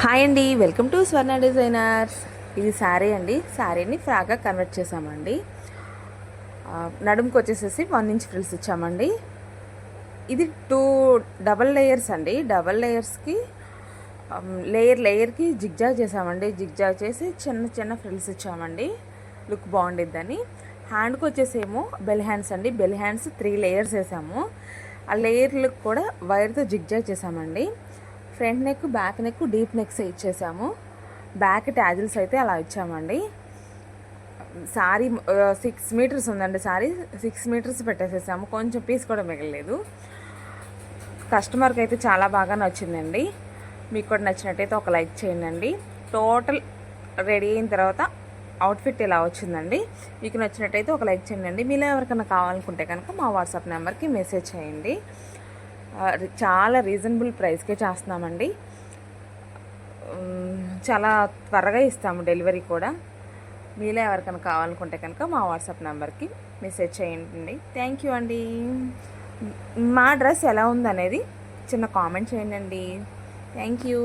Hi అండి welcome to Swarna designers. ఇది శారీ అండి. శారీని ఫ్రాక్గా కన్వర్ట్ చేసామండి. నడుముకు వచ్చేసేసి వన్ ఇంచ్ ఫ్రిల్స్ ఇచ్చామండి. ఇది టూ డబల్ లేయర్స్ అండి. డబల్ లేయర్స్కి లేయర్ లేయర్కి జిగ్జాగ్ చేసామండి. జిగ్జాగ్ చేసి చిన్న చిన్న ఫ్రిల్స్ ఇచ్చామండి. లుక్ బాగుండిద్దని. హ్యాండ్కి వచ్చేసేమో బెల్ హ్యాండ్స్ అండి. బెల్ హ్యాండ్స్ త్రీ లేయర్స్ వేసాము. ఆ లేయర్లకు కూడా వైర్తో జిగ్జాగ్ చేసామండి. Front neck back neck deep necks ఇచ్చేసాము. Back tassels అయితే అలా ఇచ్చామండి. సారీ సిక్స్ మీటర్స్ ఉందండి సారీ. సిక్స్ మీటర్స్ పెట్టేసేసాము. కొంచెం పీస్ కూడా మిగలలేదు. కస్టమర్కి అయితే చాలా బాగా నచ్చిందండి. మీకు కూడా నచ్చినట్టయితే ఒక లైక్ చేయండి టోటల్ రెడీ అయిన తర్వాత అవుట్ఫిట్ ఇలా వచ్చిందండి. మీకు నచ్చినట్టయితే ఒక లైక్ చేయండి మీలో ఎవరికైనా కావాలనుకుంటే కనుక మా వాట్సాప్ నెంబర్కి మెసేజ్ చేయండి. చాలా రీజనబుల్ ప్రైస్కే చేస్తున్నామండి. చాలా త్వరగా ఇస్తాము డెలివరీ కూడా. మీలో ఎవరికైనా కావాలనుకుంటే కనుక మా వాట్సాప్ నెంబర్కి మెసేజ్ చేయండి. థ్యాంక్ యూ అండి. మా డ్రెస్ ఎలా ఉందనేది చిన్న కామెంట్ చేయండి. Thank you